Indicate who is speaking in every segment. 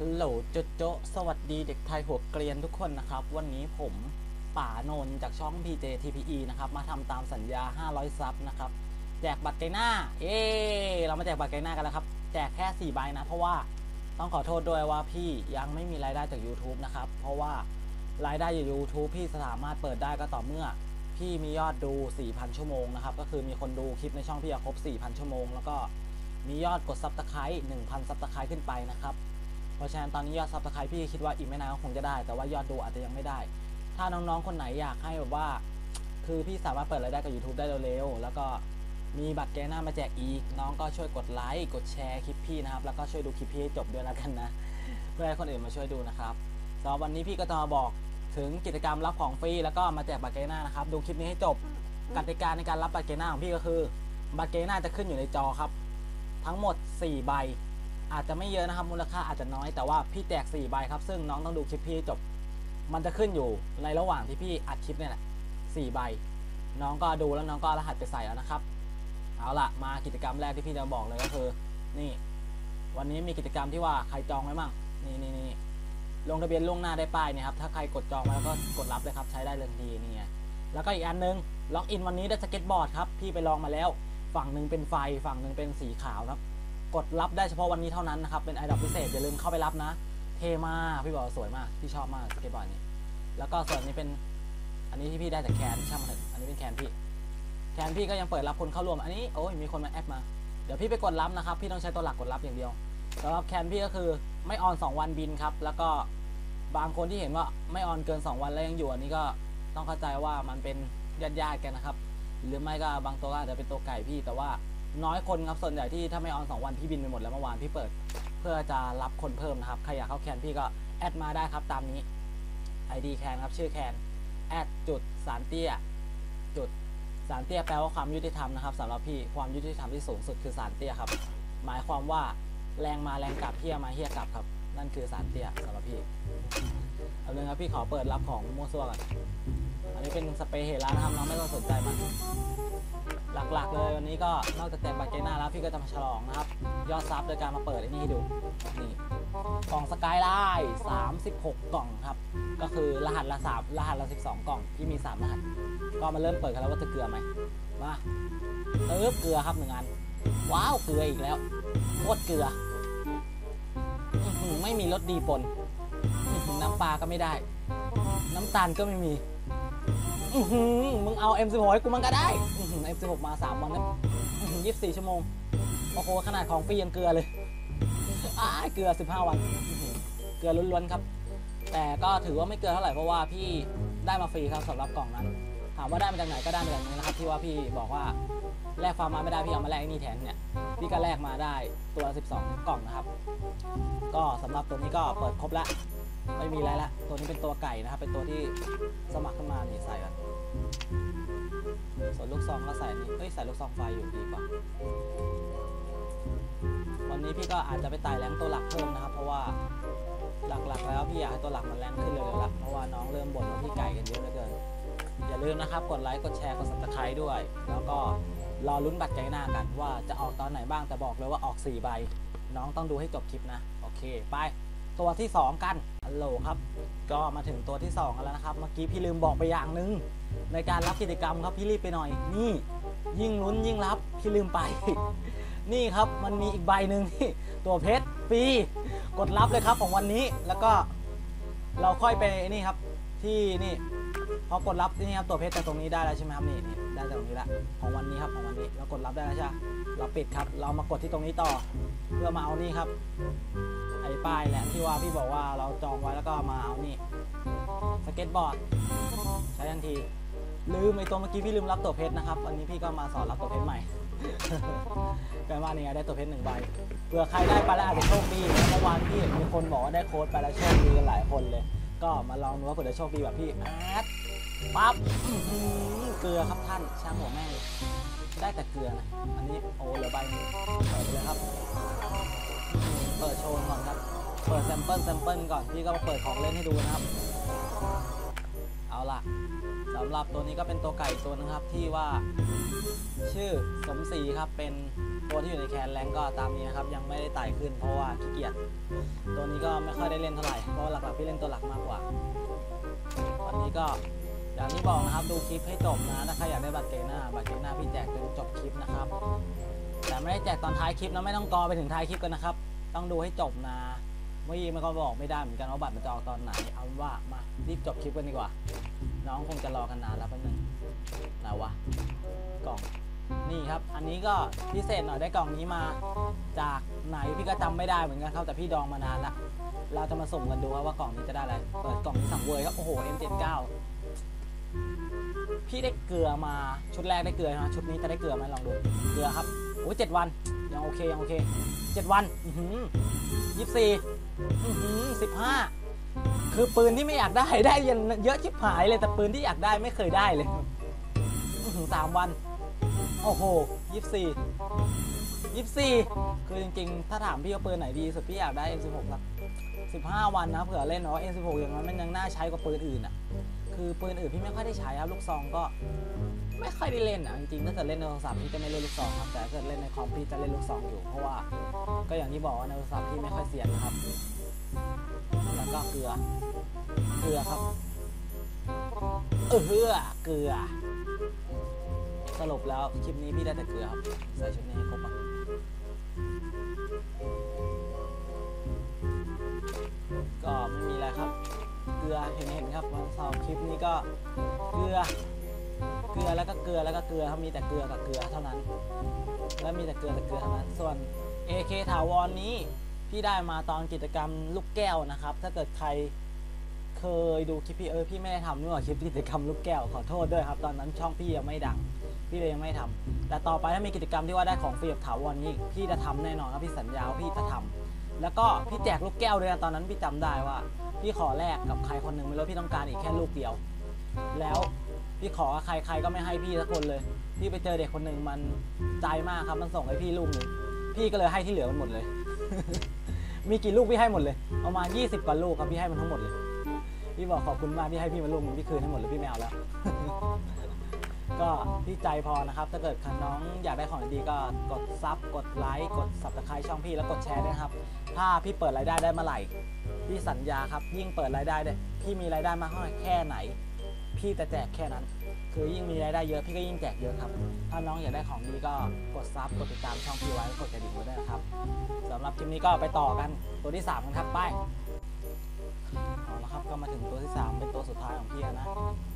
Speaker 1: ฮัลโหลโจโจสวัสดีเด็กไทยหัวเกรียนทุกคนนะครับ วันนี้ผมป่านนจากช่อง PJ TPE นะครับ มาทำตามสัญญา 500 ซับนะครับ แจกบัตรไกหน้า เอ้เรามาแจกบัตรไกหน้ากันแล้วครับ แจกแค่ 4 ใบนะ เพราะว่าต้องขอโทษด้วยว่าพี่ยังไม่มีรายได้จาก YouTube นะครับ เพราะว่ารายได้จาก YouTube พี่สามารถเปิดได้ก็ต่อเมื่อ พี่มียอดดู 4,000 ชั่วโมงนะครับ ก็คือมีคนดูคลิปในช่องพี่อะครบ 4,000 ชั่วโมง แล้วก็มียอดกดซับสไครต์1,000ซับสไครต์ขึ้นไปนะครับ เพราะฉะนั้นตอนนี้ยอดซับสไครต์พี่คิดว่าอีกไม่นานก็คงจะได้ แต่ว่ายอดดูอาจจะยังไม่ได้ ถ้าน้องๆคนไหนอยากให้แบบว่า คือพี่สามารถเปิดรายได้กับ YouTube ได้เร็วๆแล้วก็มีบัตรแกหน้ามาแจกอีก น้องก็ช่วยกดไลค์กดแชร์คลิปพี่นะครับ แล้วก็ช่วยดูคลิปพี่ให้จบด้วยแล้วกันนะ เพื่อให้คนอื่นมาช่วยดูนะครับสำหรับวันนี้พี่ก็จะมาบอกถึงกิจกรรมรับของฟรีแล้วก็มาแจกบัตรเกหน้านะครับดูคลิปนี้ให้จบกติกาในการรับบัตรเกหน้าของพี่ก็คือ บัตรเกหน้าจะขึ้นอยู่ในจอครับ ทั้งหมด 4 ใบ อาจจะไม่เยอะนะครับมูลค่าอาจจะน้อยแต่ว่าพี่แจก4ใบครับ ซึ่งน้องต้องดูคลิปพี่จบ มันจะขึ้นอยู่ในระหว่างที่พี่อัดคลิปเนี่ยแหละ4ใบ น้องก็ดูแล้วน้องก็รหัสไปใส่แล้วนะครับ เอาละมากิจกรรมแรกที่พี่จะบอกเลยก็คือ นี่ วันนี้มีกิจกรรมที่ว่าใครจองไว้มั่งนี่นี่นี่ลงทะเบียนล่วงหน้าได้ป้ายเนี่ยครับถ้าใครกดจองไว้แล้วก็กดรับเลยครับใช้ได้เลยทันทีนี่ไงแล้วก็อีกอันนึงล็อกอินวันนี้ได้สเก็ตบอร์ดครับพี่ไปลองมาแล้ว ฝั่งหนึ่งเป็นไฟฝั่งหนึ่งเป็นสีขาวครับ กดรับได้เฉพาะวันนี้เท่านั้นนะครับ เป็นไอดอปพิเศษ อย่าลืมเข้าไปรับนะ เทมากพี่บอกสวยมาก พี่ชอบมากสเก็ตบอร์ดนี้ แล้วก็ส่วนนี้เป็น อันนี้ที่พี่ได้จากแคนช่างมันเถอะอันนี้เป็นแคนพี่ แคนพี่ก็ยังเปิดรับคนเข้าร่วม อันนี้โอ้ยมีคนมาแอดมา เดี๋ยวพี่ไปกดรับนะครับ พี่ต้องใช้ตัวหลักกดรับอย่างเดียวสำหรับแคนพี่ก็คือไม่ออน 2 วันบินครับ แล้วก็บางคนที่เห็นว่าไม่ออนเกิน 2 วันแล้วยังอยู่อันนี้ก็ต้องเข้าใจว่ามันเป็นญาติญาติๆกันนะครับ หรือไม่ก็บางตัวก็อาจจะเป็นตัวไก่พี่แต่ว่า น้อยคนครับส่วนใหญ่ที่ถ้าไม่ออน2วันพี่บินไปหมดแล้วเมื่อวานพี่เปิด เพื่อจะรับคนเพิ่มนะครับใครอยากเข้าแคนพี่ก็แอดมาได้ครับตามนี้ ID แคนครับชื่อแคนแอดจุดสารเตี้ยจุดสารเตี้ยแปลว่าความยุติธรรมนะครับสำหรับพี่ความยุติธรรมที่สูงสุดคือสารเตี้ยครับ หมายความว่าแรงมาแรงกลับเฮียมาเฮียกลับครับ นั่นคือสารเตี้ยสำหรับพี่เอาเลยครับพี่ขอเปิดรับของมั่วซั่วก่อนอันนี้เป็นสเปรย์เฮล่านะครับน้องไม่ต้องสนใจมัน หลักๆเลยวันนี้ก็นอกจากแจกบัตรเกน่าแล้วพี่ก็จะมาฉลองนะครับ ยอดซับโดยการมาเปิดไอ้นี่ให้ดูนี่กล่องสกายไลน์36 กล่องครับ ก็คือรหัสละ3รหัสละ12 กล่องพี่มี 3 รหัส ก็มาเริ่มเปิดกันแล้วว่าจะเกลือไหมมาเติบเกลือครับหนึ่งอัน ว้าวเกลืออีกแล้วโคตรเกลือไม่มีรสดีปนน้ำปลาก็ไม่ได้ น้ำตาลก็ไม่มี อือหือมึงเอา M16 ให้กูมันก็ได้อือหือ M16 มา3วันแล้วอื้อหือ24 ชั่วโมง โอ้โห ขนาดของฟรียังเกลือเลยอ้ายเกลือ 15 วันอื้อหือเกลือล้วนๆครับ แต่ก็ถือว่าไม่เกลือเท่าไหร่เพราะว่าพี่ได้มาฟรีครับสำหรับกล่องนั้น ถามว่าได้มาจากไหนก็ได้มาจากนี้นะครับที่ว่าพี่บอกว่าแลกฟาร์มมาไม่ได้พี่เอามาแลกไอ้นี่แทนเนี่ยพี่ก็แลกมาได้ตัว 12 กล่องนะครับ ก็สำหรับตัวนี้ก็เปิดครบแล้ว ไม่มีอะไรละ ตัวนี้เป็นตัวไก่นะครับ เป็นตัวที่สมัครขึ้นมานี่ใส่กันส่วนลูกซองก็ใส่นี่เอ้ยใส่ลูกซองไฟอยู่ดีกว่า วันนี้พี่ก็อาจจะไปไต่แรงตัวหลักเพิ่มนะครับ เพราะว่าหลักๆ แล้วพี่อยากให้ตัวหลักมันแรงขึ้นเร็วๆละเพราะว่าน้องเริ่มบ่นว่าพี่ไก่กันเยอะเหลือเกิน อย่าลืมนะครับ กดไลค์ กดแชร์ กด subscribe ด้วย แล้วก็รอลุ้นบัตรไก่หน้ากันว่าจะออกตอนไหนบ้าง แต่บอกเลยว่าออก 4 ใบ น้องต้องดูให้จบคลิปนะ โอเค ไป ตัวที่ 2 กันฮัลโหลครับ ก็มาถึงตัวที่ 2 กันแล้วนะครับ เมื่อกี้พี่ลืมบอกไปอย่างหนึ่งในการรับกิจกรรมครับพี่รีบไปหน่อย นี่ ยิ่งลุ้นยิ่งรับพี่ลืมไป นี่ครับมันมีอีกใบหนึ่งที่ตัวเพชรฟรีกดรับเลยครับของวันนี้แล้วก็เราค่อยไปนี่ครับที่นี่พอกดรับนี่ครับตัวเพชรจากตรงนี้ได้แล้วใช่ไหมครับนี่นี่ได้จากตรงนี้แล้วของวันนี้ครับของวันนี้เรากดรับได้แล้วใช่ไหมเราปิดครับ เรามากดที่ตรงนี้ต่อ เพื่อมาเอานี่ครับ ไอ้ป้ายแหละที่ว่าพี่บอกว่าเราจองไว้แล้วก็มาเอานี่สเก็ตบอร์ดใช้ทันทีลืมไอ้ตัวเมื่อกี้พี่ลืมรับตัวเพชรนะครับวันนี้พี่ก็มาสอนรับตัวเพชรใหม่กันว่านี่ไงได้ตัวเพชรหนึ่งใบเผื่อใครได้ไปแล้วอาจจะโชคดีเมื่อวานพี่มีคนบอกว่าได้โค้ดไปแล้วโชคดีกันหลายคนเลย ก็มาลองดูว่าเผื่อจะโชคดีแบบพี่แอดปั๊บเกลือครับท่านช่างหัวแม่ได้แต่เกลือนะอันนี้โอ้เหลือใบหนึงเปิดไปเลยครับ เปิดโชว์ก่อนครับ เปิดแซมเปิลแซมเปิลก่อนพี่ก็มาเปิดของเล่นให้ดูนะครับ เอาล่ะสำหรับตัวนี้ก็เป็นตัวไก่ตัวนึงครับที่ว่า ชื่อสมศรีครับเป็นตัวที่อยู่ในแคนแรงก็ตามนี้นะครับ ยังไม่ได้ไต่ขึ้นเพราะว่าขี้เกียจตัวนี้ก็ไม่ค่อยได้เล่นเท่าไหร่เพราะหลักๆพี่เล่นตัวหลักมากกว่าวันนี้ก็อย่างที่บอกนะครับดูคลิปให้จบนะถ้าใครอยากได้บัตรเกหน้าบัตรเกหน้าพี่แจกจนจบคลิปนะครับ แต่ไม่ได้แจกตอนท้ายคลิปนะไม่ต้องกอไปถึงท้ายคลิปกันนะครับ ต้องดูให้จบนะเมื่อกี้มันก็บอกไม่ได้เหมือนกันว่าบัตรมันจะออกตอนไหน เอาว่ามารีบจบคลิปกันดีกว่า น้องคงจะรอกันนานแล้วแป๊บนึงไหนวะกล่องนี่ครับ อันนี้ก็พิเศษหน่อยได้กล่องนี้มา จากไหนพี่ก็จำไม่ได้เหมือนกันครับแต่พี่ดองมานานละเราจะมาสุ่มกันดูว่ากล่องนี้จะได้อะไรเปิดกล่องที่สั่งเวยครับโอ้โห M79 พี่ได้เกลือมาชุดแรกได้เกลือนะชุดนี้จะได้เกลือไหมลองดูเกลือครับโอ้ยเจ็ดวันยังโอเคยังโอเคเจ็ดวันอือหือยี่สิบสี่สิบห้าคือปืนที่ไม่อยากได้ได้ยันเยอะชิบหายเลยแต่ปืนที่อยากได้ไม่เคยได้เลยสามวัน โอ้โหยี่สิบสี่ยี่สิบสี่คือจริงๆ ถ้าถามพี่ว่าปืนไหนดีสุดพี่อยากได้ M16 ครับสิบห้าวันนะเผื่อเล่นเนาะ M16 อย่างนั้นมันยังน่าใช้กว่าปืนอื่นอะ คือปืนอื่นพี่ไม่ค่อยได้ใช้ครับลูกซองก็ไม่ค่อยได้เล่นอะจริงๆถ้าเกิดเล่นในโทรศัพท์พี่จะไม่เล่นลูกซองครับแต่ถ้าเกิดเล่นในคอมพี่จะเล่นลูกซองอยู่ เพราะว่าก็อย่างที่บอกว่าในโทรศัพท์พี่ไม่ค่อยเสียนะครับ แล้วก็เกลือ เกลือครับเออเฮือเกลือสรุปแล้วคลิปนี้พี่ได้แต่เกลือครับใส่ชุดนี้ให้ครบอะก็ไม่มีอะไรครับ ลือเห็นเห็นครับวันเสาร์คลิปนี้ก็เกลือ เกลือแล้วก็เกลือแล้วก็เกลือครับมีแต่เกลือกับเกลือเท่านั้น และมีแต่เกลือแต่เกลือเท่านั้น ส่วน AK ถาวรนนี้พี่ได้มาตอนกิจกรรมลูกแก้วนะครับ ถ้าเกิดใครเคยดูคลิปพี่เออพี่ไม่ได้ทำนี่หว่าคลิปกิจกรรมลูกแก้วขอโทษด้วยครับ ตอนนั้นช่องพี่ยังไม่ดังพี่เลยยังไม่ทำแต่ต่อไปถ้ามีกิจกรรมที่ว่าได้ของฟรีแบบถาวรนี้ พี่จะทำแน่นอนครับพี่สัญญาว่าพี่จะทำ แล้วก็พี่แจกลูกแก้วด้วยนะตอนนั้นพี่จำได้ว่า พี่ขอแลกกับใครคนหนึ่งไม่รู้พี่ต้องการอีกแค่ลูกเดียว แล้วพี่ขอใครใครก็ไม่ให้พี่สักคนเลย พี่ไปเจอเด็กคนหนึ่งมันใจมากครับมันส่งให้พี่ลูกหนึ่งพี่ก็เลยให้ที่เหลือมันหมดเลย มีกี่ลูกพี่ให้หมดเลยประมาณ 20กว่าลูกครับพี่ให้มันทั้งหมดเลย พี่บอกขอบคุณมากที่ให้พี่มาลูกหนึ่งพี่คืนให้หมดเลยพี่ไม่เอาแล้ว ก็พี่ใจพอนะครับ ถ้าเกิดน้องอยากได้ของดีก็กดซับกดไลค์กดสับตะไคร้ช่องพี่แล้วกดแชร์ด้วยครับ ถ้าพี่เปิดรายได้ได้เมื่อไหร่พี่สัญญาครับ ยิ่งเปิดรายได้ได้พี่มีรายได้มากเท่าไหร่แค่ไหน พี่จะแจกแค่นั้น คือยิ่งมีรายได้เยอะพี่ก็ยิ่งแจกเยอะครับ ถ้าน้องอยากได้ของดีก็กดซับกดติดตามช่องพี่ไว้กดกระดิ่งไว้ด้วยนะครับสำหรับคลิปนี้ก็ไปต่อกันตัวที่สามกันครับไป เอาละครับก็มาถึงตัวที่สามเป็นตัวสุดท้ายของพี่แล้วนะ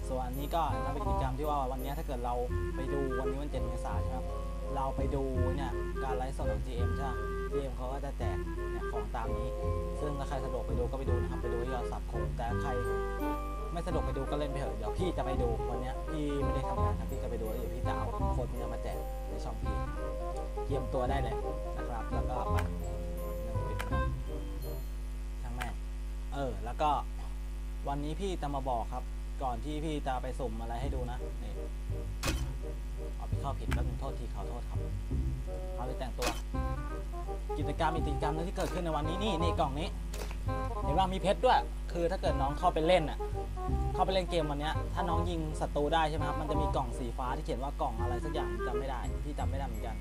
Speaker 1: ส่วนอันนี้ก็นับเป็นกิจกรรมที่ว่าวันนี้ถ้าเกิดเราไปดูวันนี้วันเจ็ดเมษายนใช่ไหมครับเราไปดูเนี่ยการไลฟ์สดของ GM ใช่ไหม GM เขาก็จะแจกเนี่ยของตามนี้ ซึ่งถ้าใครสะดวกไปดูก็ไปดูนะครับไปดูที่ยอดสับคงแต่ใครไม่สะดวกไปดูก็เล่นไปเถอะเดี๋ยวพี่จะไปดูวันนี้พี่ไม่ได้ทำงานครับพี่จะไปดูแล้วเดี๋ยวพี่จะเอาโค้ดเนี่ยมาแจกในช่องพี่เตรียมตัวได้เลยนะครับแล้วก็ไปเรื่องปิ ออ แล้วก็วันนี้พี่จะมาบอกครับ ก่อนที่พี่จะไปสุ่มอะไรให้ดูนะนี่เอาไปเข้าผิดแป๊บนึงโทษทีขอโทษครับเอาไปแต่งตัว กิจกรรมอีกกิจกรรมนึงที่เกิดขึ้นในวันนี้นี่นี่กล่องนี้เห็นว่ามีเพชรด้วย คือถ้าเกิดน้องเข้าไปเล่นอะ เข้าไปเล่นเกมวันนี้ถ้าน้องยิงศัตรูได้ใช่ไหมครับ มันจะมีกล่องสีฟ้าที่เขียนว่ากล่องอะไรสักอย่างจำไม่ได้ พี่จำไม่ได้เหมือนกัน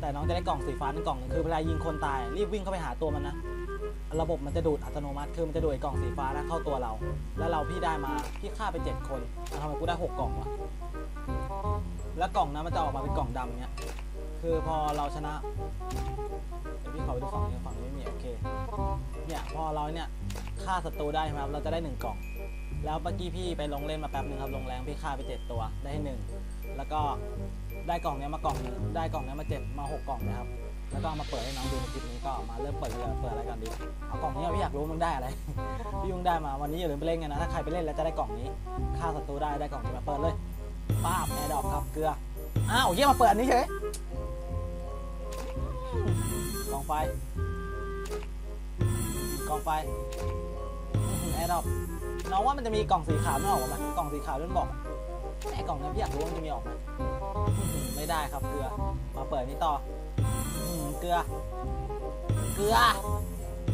Speaker 1: แต่น้องจะได้กล่องสีฟ้านึ่งกล่องหนึงคือเวลายิงคนตาย รีบวิ่งเข้าไปหาตัวมันนะ ระบบมันจะดูดอัตโนมัติ คือมันจะดูดไอ้กล่องสีฟ้านะเข้าตัวเรา แล้วเราพี่ได้มา พี่ฆ่าไปเจ็ดคนแล้วทำไมกูได้หกกล่องวะ แล้วกล่องนั้นมันจะออกมาเป็นกล่องดำเนี้ย คือพอเราชนะเดี๋ยวพี่ขอไปดูฝั่งนี้ฝั่งนี้ไม่มีโอเค เนี่ยพอเราเนี่ยฆ่าศัตรูได้ใช่ไหมครับ เราจะได้หนึ่งกล่อง แล้วเมื่อกี้พี่ไปลงเล่นมาแป๊บหนึ่งครับ ลงแรงพี่ฆ่าไปเจ็ดตัวได้หนึ่ง แล้วก็ได้กล่องเนี้ยมากล่องนึงได้กล่องเนี้ยมาเจ็ดมาหกกล่องนะครับ แล้วก็เอามาเปิดให้น้องดูในคลิปนี้ก็มาเริ่มเปิดกันเลยเปิดอะไรกันดีเอากล่องนี้พี่อยากรู้มันได้อะไรพี่ยุ่งได้มาวันนี้อย่าลืมไปเล่นกันนะถ้าใครไปเล่นแล้วจะได้กล่องนี้ฆ่าศัตรูได้ได้กล่องนี้มาเปิดเลยป้าบแอร์ดรอปครับเกลืออ้าวเยี่ยมาเปิดอันนี้เฉยกล่องไฟกล่องไฟแอร์ดรอปน้องว่ามันจะมีกล่องสีขาวไม่ออกมาไหมกล่องสีขาวนั่นบอกไอ้กล่องนี้พี่อยากรู้ว่ามันจะมีออกไหมไม่ได้ครับเกลือมาเปิดนี้ต่ออืม เกลือ เกลือ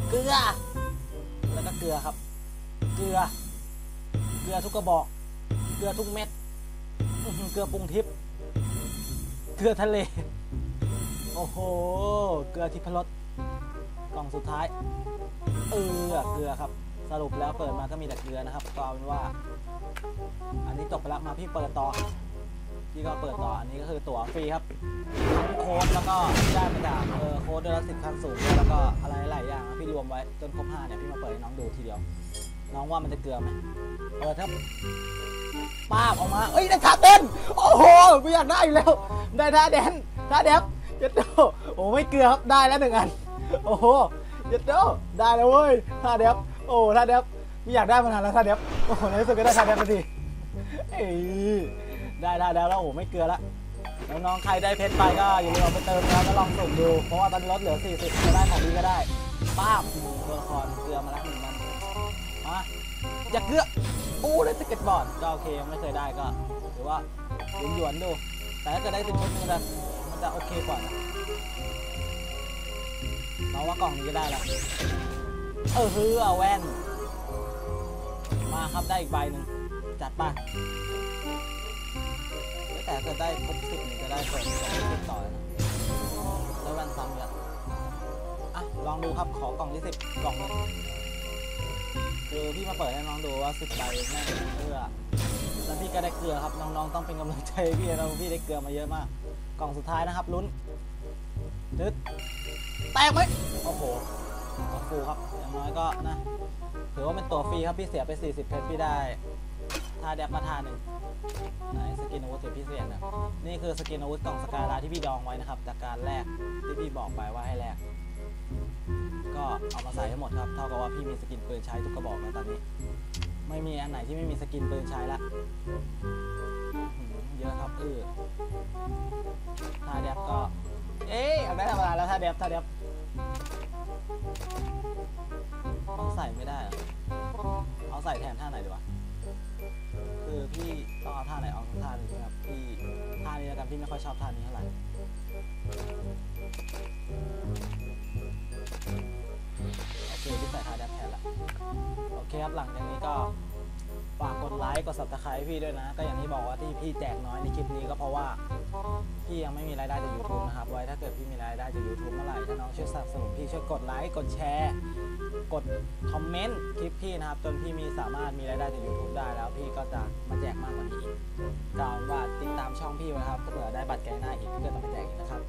Speaker 1: เกลือ แล้วก็เกลือครับ เกลือ เกลือทุกกระบอก เกลือทุกเม็ด เกลือปรุงทิพย์ เกลือทะเล โอ้โห เกลือทิพรสกล่องสุดท้าย เออ เกลือครับ สรุปแล้วเปิดมาก็มีแต่เกลือนะครับก็เอาเป็นว่า อันนี้จบไปแล้วมาพี่เปิดต่อ พี่ก็เปิดต่ออันนี้ก็คือตั๋วฟรีครับทั้งโค้ดแล้วก็ได้มาจากเออโค้ดเดือนละสิบขั้นสูงด้วยแล้วก็อะไรหลายอย่างพี่รวมไว้จนครบห้าเนี่ยพี่มาเปิดให้น้องดูทีเดียว น้องว่ามันจะเกลือไหมเปิดครับป้าบออกมาเอ้ยได้ท่าเต้นโอ้โหกูอยากได้อยู่แล้ว ได้ท่าแดนท่าแดบเจ็ดโดโอ้ไม่เกลือครับได้แล้วหนึ่งอันโอ้โหเจ็ดโดได้แล้วเว้ยท่าแดบโอ้ท่าแดบไม่อยากได้มานานแล้วท่าแดบโอ้โหในที่สุดก็ได้ท่าแดบพอดีเอ้ย ได้ท่าแดบแล้วโอ้ไม่เกลือละน้องๆใครได้เพชรไปก็อย่าลืมเอาไปเติมแล้วก็ลองสุ่มดู เพราะว่าตอนนี้ลดเหลือ 40 จะได้ของดีก็ได้ป้าบตัวละครเกลือมาละหนึ่งมันมาอย่าเกลืออู้ได้สเก็ตบอร์ดก็โอเคยังไม่เคยได้ก็ถือว่าหยวนๆดู แต่ถ้าเกิดได้เป็นชุดมันจะมันจะโอเคกว่านะเราว่ากล่องนี้ก็ได้ละเออฮือเอาแว่น มาครับได้อีกใบหนึ่งจัดไป แต่เกิดได้ครบสิบนี่จะได้เปิดจะได้ติดต่อเลยนะแล้ววันซ้ำกันอะลองดูครับขอกล่องที่สิบกล่องนึงคือพี่มาเปิดให้น้องดูว่าสิบใบแม่งเกลือแล้วพี่ก็ได้เกลือครับน้องๆต้องเป็นกำลังใจพี่นะพี่ได้เกลือมาเยอะมาก กล่องสุดท้ายนะครับลุ้นดึดแตกไหมโอ้โหฟูครับอย่างน้อยก็นะถือว่าเป็นตัวฟรีครับพี่เสียไป 40 เพชรพี่ได้ ท่าแดบมาท่าหนึ่งสกินอาวุธพิเศษนะนี่คือสกินอาวุธกล่องสกาลาที่พี่ดองไว้นะครับ จากการแลกที่พี่บอกไปว่าให้แลกก็เอามาใส่ให้หมดครับ เท่ากับว่าพี่มีสกินปืนใช้ทุกกระบอกแล้วตอนนี้ ไม่มีอันไหนที่ไม่มีสกินปืนใช้ละอื้อหือเยอะครับเออท่าเดบก็ เอ๊ะเอาได้ธรรมดาแล้วท่าเดบท่าเดบต้องใส่ไม่ได้ เอาใส่แทนท่าไหนดีวะ คือพี่ต้องเอาท่าไหนออกท่านี้ใช่ไหมครับพี่ท่านี้แล้วกันพี่ไม่ค่อยชอบท่านี้เท่าไหร่โอเคพี่ใส่ท่าแดบแทนละโอเคครับหลังจากนี้ก็ ค์กด subscribe พี่ด้วยนะ ก็อย่างที่บอกว่าที่พี่แจกน้อยในคลิปนี้ก็เพราะว่า พี่ยังไม่มีรายได้จาก YouTube นะครับ ไว้ถ้าเกิดพี่มีรายได้จาก YouTube เมื่อไหร่ถ้าน้องช่วยสนับสนุนพี่ช่วยกดไลค์กดแชร์ กดคอมเมนต์คลิปพี่นะครับ จนพี่มีสามารถมีรายได้จาก YouTube ได้แล้วพี่ก็จะมาแจกมากกว่านี้กล่าวว่าติดตามช่องพี่ไว้ครับเผื่อได้บัตรแกงหน้าอีกเพี่ก็จะมาแจกอีกนะครับ